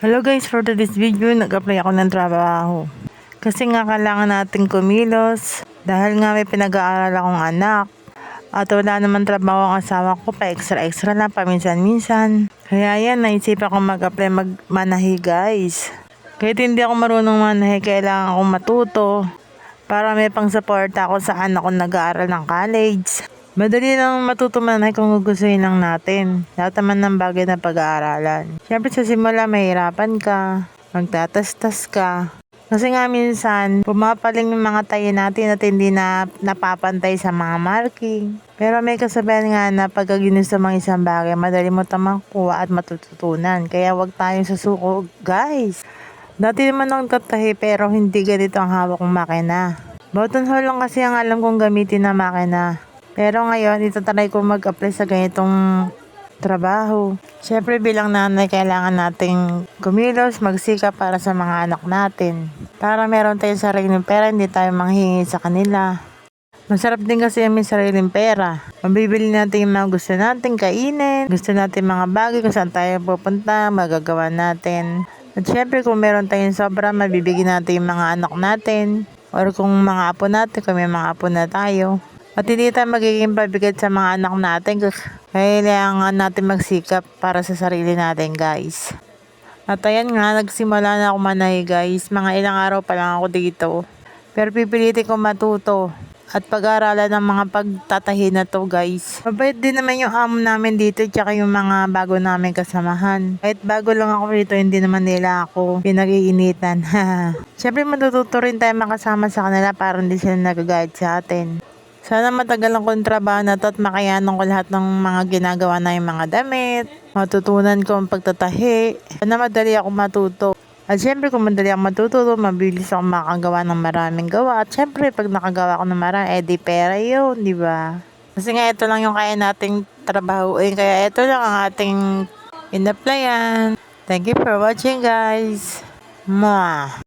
Hello guys, for today's video, nag-apply ako ng trabaho. Kasi nga kailangan natin kumilos dahil nga may pinag-aaral akong anak. At wala naman trabaho ang asawa ko pa extra-extra lang paminsan-minsan. Kaya yan, naisipan ko mag-apply magmanahi guys. Kahit hindi ako marunong manahi, kailangan akong matuto para may pang ako sa anak ko nag-aaral ng college. Madali lang matuto manahi kung gugustuhin lang natin. Lahat naman ng bagay na pag-aaralan. Siyempre sa simula, mahirapan ka, magtatastas ka. Kasi nga minsan, pumapaling yung mga tayo natin at hindi na napapantay sa mga marking. Pero may kasabihan nga na pagka ginusto mga isang bagay, madali mo tamang kuha at matututunan. Kaya wag tayong susuko, guys. Dati naman akong tatahi pero hindi ganito ang hawak kong makina. Button hole lang kasi ang alam kong gamitin na makina. Pero ngayon, itatry ko mag-apply sa ganitong trabaho. Siyempre bilang nanay, kailangan nating kumilos, magsikap para sa mga anak natin. Para meron tayong sariling pera, hindi tayo manghingi sa kanila. Masarap din kasi yung may sariling pera. Mabibili natin yung mga gusto natin kainin, gusto natin mga bagay kung saan tayo pupunta, magagawa natin. At syempre kung meron tayong sobra, mabibigyan natin yung mga anak natin. Or kung mga apo natin, kung may mga apo na tayo. At hindi tayo magiging pabigat sa mga anak natin. Kailangan natin magsikap para sa sarili natin guys. At ayan nga, nagsimula na ako manahi guys. Mga ilang araw pa lang ako dito. Pero pipilitin ko matuto at pag-aaralan ng mga pagtatahi na to guys. Mabait din naman yung amo namin dito tsaka yung mga bago namin kasamahan. Kahit bago lang ako rito, hindi naman nila ako pinag-iinitan. Siyempre matututo rin tayo makasama sa kanila para hindi sila nagagayad sa atin. Sana matagal ang kontrabaho na to at makayanan ko lahat ng mga ginagawa na yung mga damit. Matutunan ko ang pagtatahi. Sana madali ako matuto. At syempre kung madali ako matututo, mabilis ako makagawa ng maraming gawa. At syempre pag nakagawa ko ng marami, eh di pera yun, di ba? Kasi nga ito lang yung kaya nating trabahuin. Kaya ito lang ang ating in-applyan. Thank you for watching guys. Mwah!